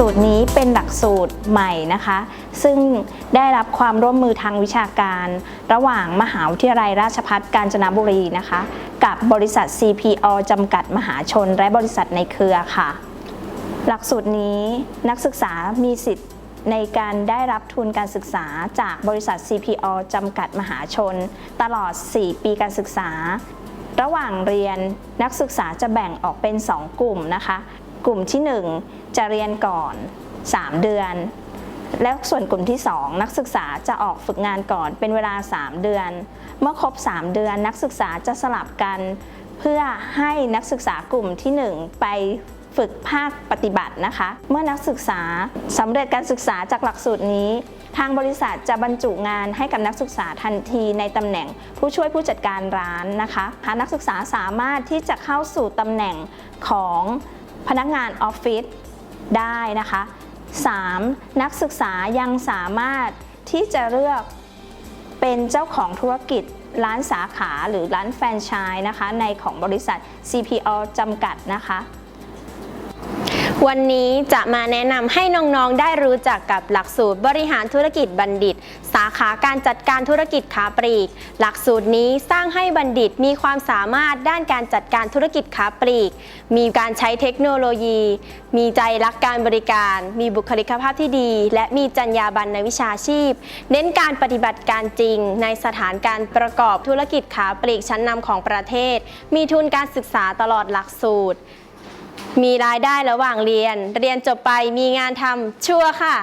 สูตรนี้เป็นหลักสูตรใหม่นะคะ ซึ่งได้รับความร่วมมือทางวิชาการ ระหว่างมหาวิทยาลัยราชภัฏกาญจนบุรีนะคะ กับบริษัท CPO จำกัดมหาชน และบริษัทในเครือค่ะ หลักสูตรนี้นักศึกษามีสิทธิ์ในการได้รับทุนการศึกษาจากบริษัท CPO จำกัดมหาชน ตลอด 4 ปีการศึกษา ระหว่างเรียนนักศึกษาจะแบ่งออกเป็น 2 กลุ่มนะคะ กลุ่มที่ 1 จะเรียนก่อน 3 เดือน แล้วส่วนกลุ่มที่ 2 นักศึกษาจะออกฝึกงานก่อนเป็นเวลา 3 เดือน เมื่อครบ 3 เดือนนักศึกษาจะสลับกัน เพื่อให้นักศึกษากลุ่มที่ 1 ไปฝึกภาคปฏิบัตินะคะ เมื่อนักศึกษาสำเร็จการศึกษาจากหลักสูตรนี้ ทางบริษัทจะบรรจุงานให้กับนักศึกษาทันทีในตำแหน่งผู้ช่วยผู้จัดการร้านนะคะหานักศึกษาสามารถที่จะเข้าสู่ตำแหน่งของ พนักงานออฟฟิศได้นะคะ 3. นักศึกษายังสามารถที่จะเลือกเป็นเจ้าของธุรกิจร้านสาขาหรือร้านแฟรนไชส์นะคะในของบริษัท CPO จำกัดนะคะ วันนี้จะมาแนะนำให้น้องๆ ได้รู้จักกับหลักสูตรบริหารธุรกิจบัณฑิต สาขาการจัดการธุรกิจค้าปลีก หลักสูตรนี้สร้างให้บัณฑิตมีความสามารถด้านการจัดการธุรกิจค้าปลีก มีการใช้เทคโนโลยี มีใจรักการบริการ มีบุคลิกภาพที่ดี และมีจรรยาบรรณในวิชาชีพ เน้นการปฏิบัติการจริง ในสถานการประกอบธุรกิจค้าปลีกชั้นนำของประเทศ มีทุนการศึกษาตลอดหลักสูตร มีรายได้ระหว่างเรียน เรียนจบไปมีงานทำชัวร์ค่ะ